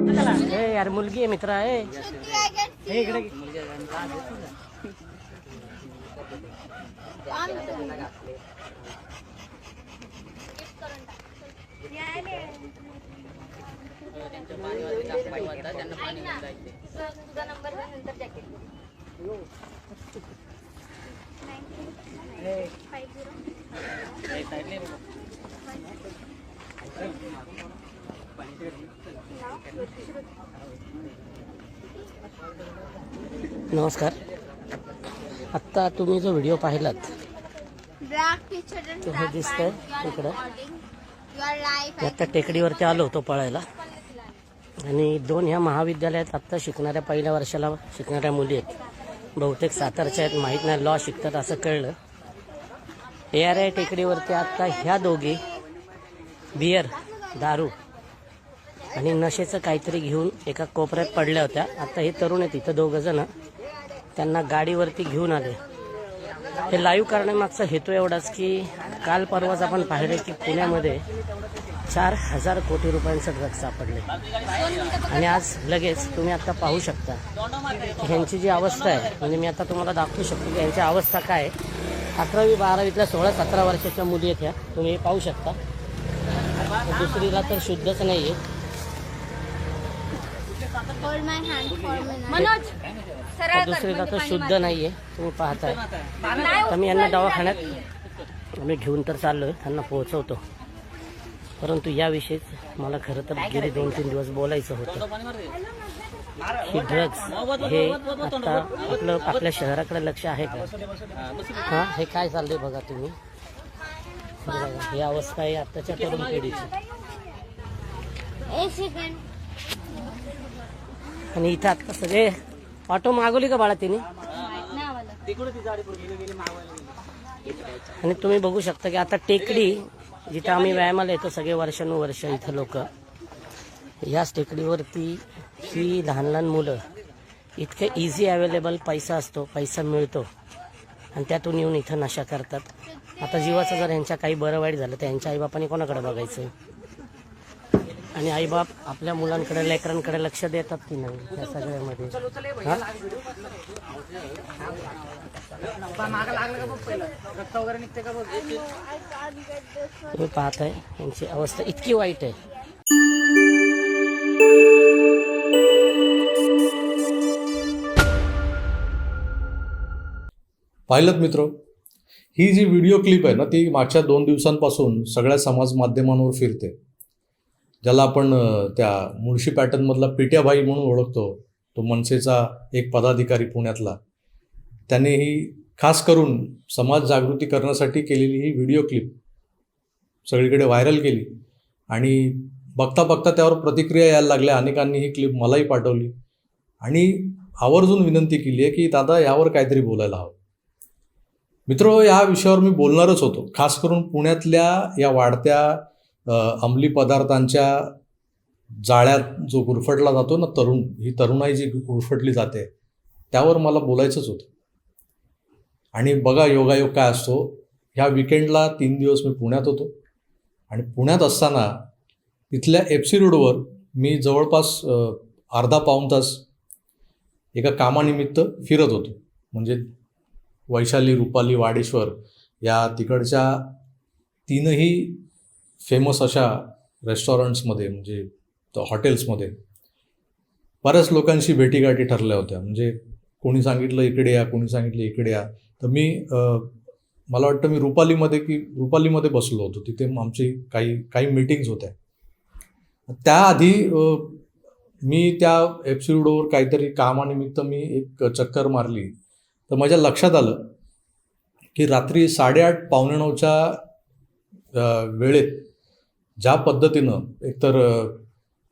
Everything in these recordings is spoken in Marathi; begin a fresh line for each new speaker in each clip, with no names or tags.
ए यार मुलगी आहे मित्र आहे ए, इकडे
तुझा नंबर नंतर जॅकेट
नमस्कार. आत्ता तुम्ही जो व्हिडिओ पाहिलात तो हे दिसतंय इकडं. आत्ता टेकडीवरती आलो होतो पळायला. आणि दोन ह्या महाविद्यालयात आत्ता शिकणाऱ्या पहिल्या वर्षाला शिकणाऱ्या मुली आहेत. बहुतेक सातारच्या आहेत माहीत नाही लॉ शिकतात असं कळलं. ए आर आय टेकडीवरती आत्ता ह्या दोघी बियर दारू आणि नशेचं काहीतरी घेऊन एका कोपऱ्यात पडल्या होत्या. आता हे तरुण आहेत इथं दोघं जण. त्यांना गाडीवरती घेऊन आले. हे लाईव्ह करण्यामागचा हेतू एवढाच की काल परवाच आपण पाहिले की पुण्यामध्ये चार हजार कोटी रुपयांचं ड्रग्ज सापडले. आणि आज लगेच तुम्ही आता पाहू शकता. ह्यांची जी अवस्था आहे म्हणजे मी आता तुम्हाला दाखवू शकतो की यांची अवस्था काय आहे. अकरावी बारावीतल्या सोळा सतरा वर्षाच्या मुली आहेत ह्या. तुम्ही हे पाहू शकता. दुसरीला तर शुद्धच नाही आहे
मनोज सरळ
दुसरीला
म्हणजे
तर शुद्ध नाही आहे तुम्ही पाहताय. तर मी यांना दवाखान्यात आम्ही घेऊन तर चाललोय त्यांना पोहोचवतो. परंतु याविषयीच मला खरं तर गेले दोन तीन दिवस बोलायचं होतं. ही ड्रग्ज हे आता आपलं आपल्या शहराकडे लक्ष आहे का? हा हे काय चाललंय बघा तुम्ही? हे अवस्था आहे आत्ताच्या तरुण पिढीची. आणि इथं आता सगळे ऑटो मागवली का बाळा तिने? आणि तुम्ही बघू शकता की आता टेकडी जिथं आम्ही व्यायामाला येतो सगळे वर्षानुवर्ष इथं लोक याच टेकडीवरती ही लहान लहान मुलं इतके इझी अवेलेबल पैसा असतो पैसा मिळतो. आणि त्यातून येऊन इथं नशा करतात. आता जीवाचं जर यांच्या काही बरं वाईट झालं तर यांच्या आईबापाने कोणाकडे बघायचं? आणि आईबाप आपल्या मुलांकडे लेकरांकडे लक्ष देतात की नाही या सगळ्यामध्ये? हा? तुम्ही पाहताय यांची अवस्था इतकी वाईट आहे.
पाहिलं मित्र ही जी व्हिडिओ क्लिप आहे ना ती मागच्या दोन दिवसांपासून सगळ्या समाज माध्यमांवर फिरते. ज्याला आपण त्या मुळशी पॅटर्नमधला पिट्याभाई म्हणून ओळखतो तो मनसेचा एक पदाधिकारी पुण्यातला. त्याने ही खास करून समाज जागृती करण्यासाठी केलेली ही व्हिडिओ क्लिप सगळीकडे व्हायरल केली. आणि बघता बघता त्यावर प्रतिक्रिया यायला लागल्या. अनेकांनी ही क्लिप मलाही पाठवली. आणि आवर्जून विनंती केली आहे की दादा यावर काहीतरी बोलायला हवं. मित्र या विषयावर मी बोलणारच होतो. खास करून पुण्यातल्या या वाढत्या अंमली पदार्थांच्या जाळ्यात जो गुरफटला जातो ना तरुण ही तरुणाई जी गुरफटली जाते त्यावर मला बोलायचंच होतं. आणि बघा योगायोग काय असतो. ह्या विकेंडला तीन दिवस मी पुण्यात होतो. आणि पुण्यात असताना तिथल्या एफ सी रोडवर मी जवळपास अर्धा पाऊण तास एका कामानिमित्त फिरत होतो. म्हणजे वैशाली रुपाली वाडेश्वर या तिकडच्या तीनही फेमस अशा रेस्टॉरंट्समध्ये म्हणजे हॉटेल्समध्ये बऱ्याच लोकांशी भेटीगाठी ठरल्या होत्या. म्हणजे कोणी सांगितलं इकडे या कोणी सांगितलं इकडे या. तर मी मला वाटतं मी रुपालीमध्ये की रुपालीमध्ये बसलो होतो. तिथे आमची काही काही मीटिंग्स होत्या. त्याआधी मी त्या एफ सी रोडवर काहीतरी कामानिमित्त मी एक चक्कर मारली. तर माझ्या लक्षात आलं की रात्री साडेआठ पावणे नऊच्या वेळेत ज्या पद्धतीनं एकतर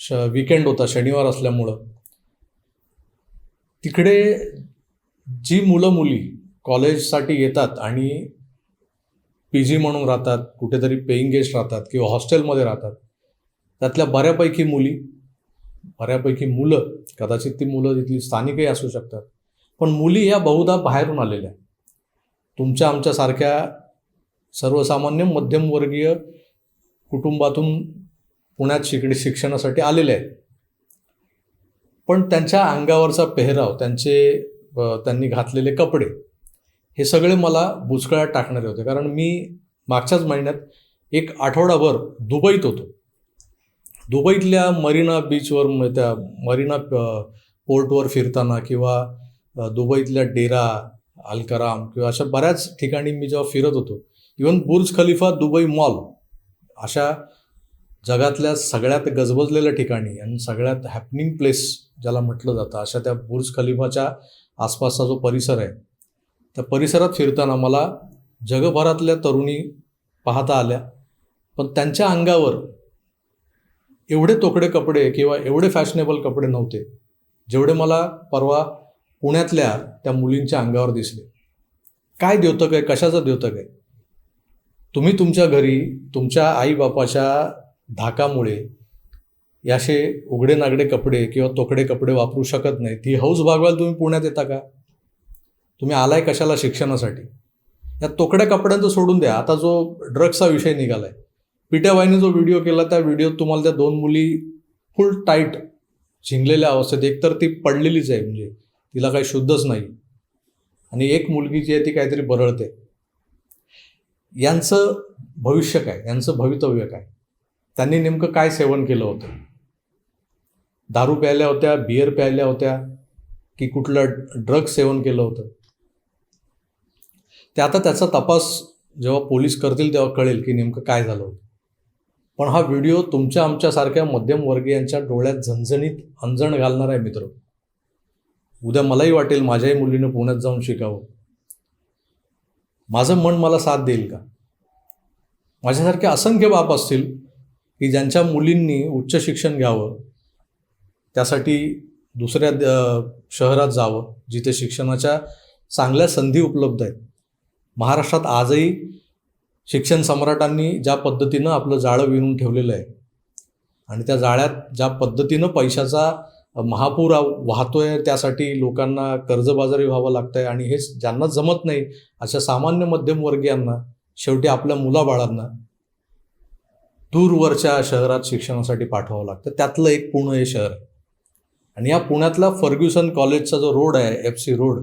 श विकेंड होता शनिवार असल्यामुळं तिकडे जी मुलं मुली कॉलेजसाठी येतात आणि पी जी म्हणून राहतात कुठेतरी पेईंग गेस्ट राहतात किंवा हॉस्टेलमध्ये राहतात त्यातल्या बऱ्यापैकी मुली बऱ्यापैकी मुलं कदाचित ती मुलं तिथली स्थानिकही असू शकतात पण मुली ह्या बहुधा बाहेरून आलेल्या तुमच्या आमच्यासारख्या सर्वसामान्य मध्यमवर्गीय कुटुंबातून पुण्यात शिकणे शिक्षणासाठी आलेले आहेत. पण त्यांच्या अंगावरचा पेहराव त्यांचे त्यांनी घातलेले कपडे हे सगळे मला बुचकळ्यात टाकणारे होते. कारण मी मागच्याच महिन्यात एक आठवडाभर दुबईत होतो. दुबईतल्या मरीना बीचवर त्या मरीना पोर्टवर फिरताना किंवा दुबईतल्या डेरा अलकराम किंवा अशा बऱ्याच ठिकाणी मी जेव्हा फिरत होतो even Burj Khalifa Dubai mall अशा जगातल्या सगळ्यात गजबजलेल्या ठिकाणी आणि सगळ्यात हॅपनिंग प्लेस ज्याला म्हटलं जातं अशा त्या बुर्ज खलिफाच्या आसपासचा जो परिसर आहे त्या परिसरात फिरताना मला जगभरातल्या तरुणी पाहता आल्या. पण त्यांच्या अंगावर एवढे तोकडे कपडे किंवा एवढे फॅशनेबल कपडे नव्हते जेवढे मला परवा पुण्यातल्या त्या मुलींच्या अंगावर दिसले. काय द्योतक आहे? कशाचं द्योतक आहे? तुम्ही तुमच्या घरी तुमच्या आईबापाच्या धाकामुळे याशे उघडे नागडे कपडे किंवा तोकडे कपडे वापरू शकत नाही. ती हौस भागवायला तुम्ही पुण्यात येता का? तुम्ही आलाय कशाला शिक्षणासाठी? या तोकड्या कपड्यांचं सोडून द्या. आता जो ड्रग्सचा विषय निघालाय. पिट्याबाईने जो व्हिडिओ केला त्या व्हिडिओत तुम्हाला त्या दोन मुली फुल टाईट झिंगलेल्या अवस्थेत एकतर ती पडलेलीच आहे म्हणजे तिला काही शुद्धच नाही. आणि एक मुलगी जी आहे ती काहीतरी बरळते. यांचं भविष्य काय? यांचं भवितव्य काय? त्यांनी नेमकं काय सेवन केलं होतं? दारू प्यायल्या होत्या बियर प्यायल्या होत्या की कुठलं ड्रग सेवन केलं होतं? ते आता त्याचा तपास जेव्हा पोलीस करतील तेव्हा कळेल की नेमकं काय झालं होतं. पण हा व्हिडिओ तुमच्या आमच्यासारख्या मध्यमवर्गीयांच्या डोळ्यात झणझणीत अंजण घालणार आहे मित्र. उद्या मलाही वाटेल माझ्याही मुलीनं पुण्यात जाऊन शिकावं. माझं मन मला साथ देईल का? माझ्यासारखे असंख्य बाप असतील की ज्यांच्या मुलींनी उच्च शिक्षण घ्यावं त्यासाठी दुसऱ्या शहरात जावं जिथे शिक्षणाच्या चांगल्या संधी उपलब्ध आहेत. महाराष्ट्रात आजही शिक्षण सम्राटांनी ज्या पद्धतीनं आपलं जाळं विणून ठेवलेलं आहे आणि त्या जाळ्यात ज्या पद्धतीनं पैशाचा महापूर वाहतोय त्यासाठी लोकांना कर्जबाजारी व्हावं लागतंय आणि हे ज्यांना जमत नाही अशा सामान्य मध्यमवर्गीयांना शेवटी आपल्या मुलाबाळांना दूरवरच्या शहरात शिक्षणासाठी पाठवावं लागतं. त्यातलं एक पुणे हे शहर आहे. आणि या पुण्यातला फर्ग्युसन कॉलेजचा जो रोड आहे एफ सी रोड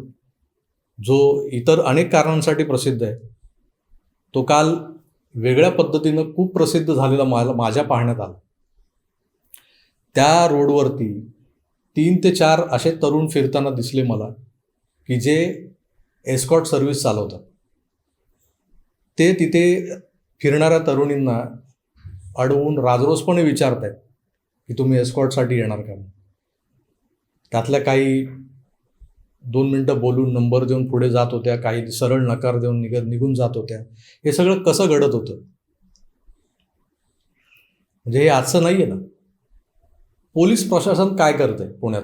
जो इतर अनेक कारणांसाठी प्रसिद्ध आहे तो काल वेगळ्या पद्धतीनं खूप प्रसिद्ध झालेला मला माझ्या पाहण्यात आला. त्या रोडवरती तीन ते चार असे तरुण फिरताना दिसले मला की जे एस्कॉट सर्व्हिस चालवतात. ते तिथे फिरणाऱ्या तरुणींना अडवून राजरोसपणे विचारत आहेत की तुम्ही एस्कॉटसाठी येणार का? त्यातल्या काही दोन मिनटं बोलून नंबर देऊन पुढे जात होत्या काही सरळ नकार देऊन निघत निघून जात होत्या. हे सगळं कसं घडत होतं? म्हणजे हे आजचं नाही आहे ना? पोलीस प्रशासन काय करतंय पुण्यात?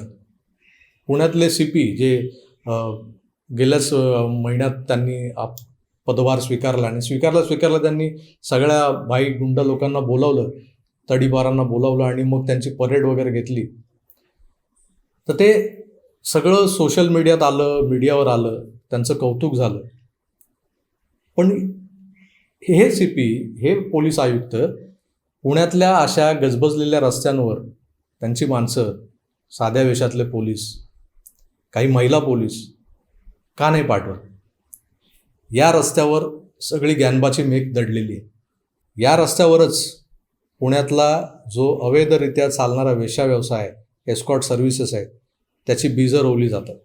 पुण्यातले सी पी जे गेल्याच महिन्यात त्यांनी आप पदभार स्वीकारला आणि स्वीकारला स्वीकारला त्यांनी सगळ्या भाई गुंड लोकांना बोलावलं तडीपारांना बोलावलं आणि मग त्यांची परेड वगैरे घेतली. तर ते सगळं सोशल मीडियात आलं मीडियावर आलं त्यांचं कौतुक झालं. पण हे सी पी हे पोलीस आयुक्त पुण्यातल्या अशा गजबजलेल्या रस्त्यांवर त्यांची माणसं साध्या वेशातले पोलीस काही महिला पोलीस का नाही पाठवत? या रस्त्यावर सगळी ज्ञानबाची मेघ दडलेली आहे. या रस्त्यावरच पुण्यातला जो अवैधरित्या चालणारा वेशा व्यवसाय आहे एस्कॉट सर्व्हिसेस आहेत त्याची बीजं रोवली जातात.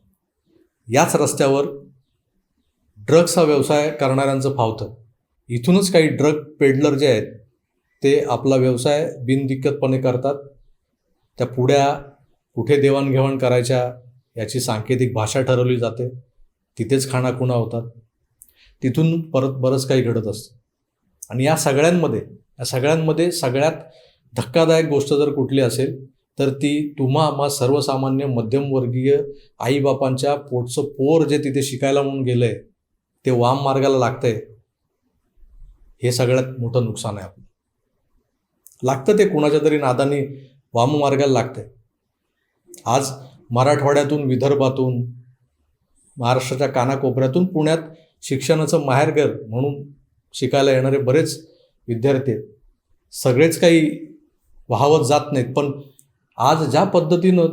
याच रस्त्यावर ड्रग्स हा व्यवसाय करणाऱ्यांचं फावतं. इथूनच काही ड्रग पेडलर जे आहेत ते आपला व्यवसाय बिनदिक्कतपणे करतात. त्या पुढ्या कुठे देवाणघेवाण करायच्या याची सांकेतिक भाषा ठरवली जाते. तिथेच खाणाखुणा होतात. तिथून परत बरंच काही घडत असतं. आणि या सगळ्यांमध्ये या सगळ्यांमध्ये सगळ्यात धक्कादायक गोष्ट जर कुठली असेल तर ती तुम्हा आम्हा सर्वसामान्य मध्यमवर्गीय आईबापांच्या पोटचं पोर जे तिथे शिकायला म्हणून गेलं आहे ते वाम मार्गाला लागतंय हे सगळ्यात मोठं नुकसान आहे आपलं. लागतं ते कुणाच्या तरी नादानी वाममार्गाला लागते आज मराठवाड्यातून विदर्भातून महाराष्ट्राच्या कानाकोपऱ्यातून पुण्यात शिक्षणाचं माहेरघर म्हणून शिकायला येणारे बरेच विद्यार्थी आहेत. सगळेच काही वाहवत जात नाहीत पण आज ज्या पद्धतीनं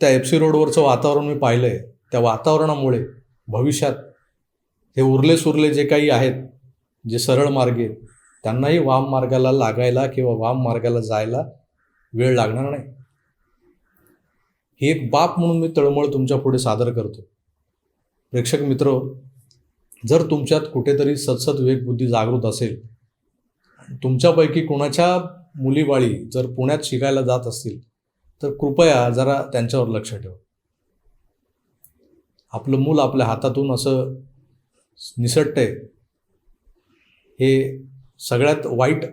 त्या एफ सी रोडवरचं वातावरण मी पाहिलं आहे त्या वातावरणामुळे भविष्यात हे उरले सुरले जे काही आहेत जे सरळ मार्गे त्यांनाही वाम मार्गाला लागायला किंवा वाम मार्गाला जायला वेळ लागणार नाही. ही एक बाप म्हणून मी तळमळ तुमच्यापुढे सादर करतो. प्रेक्षक मित्र जर तुमच्यात कुठेतरी सतसत विवेकबुद्धी जागृत असेल तुमच्यापैकी कोणाच्या मुलीबाळी जर पुण्यात शिकायला जात असतील तर कृपया जरा त्यांच्यावर लक्ष ठेवा. आपलं मूल आपल्या हातातून असं निसटतंय हे सगळ्यात वाईट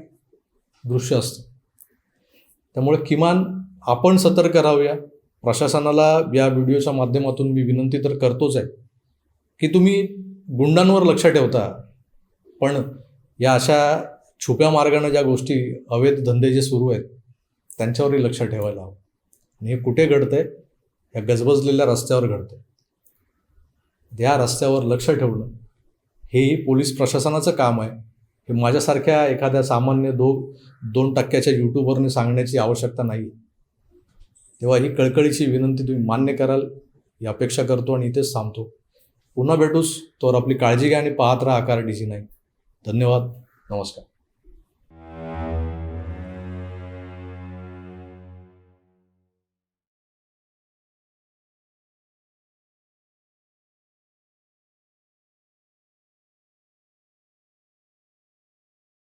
दृश्य असतं. त्यामुळे किमान आपण सतर्क राहूया. प्रशासनाला या व्हिडिओच्या माध्यमातून मी विनंती तर करतोच आहे की तुम्ही गुंडांवर लक्ष ठेवता. पण या अशा छुप्या मार्गाने ज्या गोष्टी अवैध धंदे जे सुरू आहेत त्यांच्यावरही लक्ष ठेवायला हवं. आणि हे कुठे घडतंय? या गजबजलेल्या रस्त्यावर घडतंय. या रस्त्यावर लक्ष ठेवणं हेही पोलीस प्रशासनाचं काम आहे. हे माझ्यासारख्या एखाद्या सामान्य दो दोन टक्क्याच्या यूट्यूबरने सांगण्याची आवश्यकता नाही. तेव्हा ही कळकळीची विनंती तुम्ही मान्य कराल ही अपेक्षा करतो आणि इथेच थांबतो. पुन्हा भेटूस तोवर आपली काळजी घ्या आणि पाहत राहा आकार डीजी नाही धन्यवाद. नमस्कार.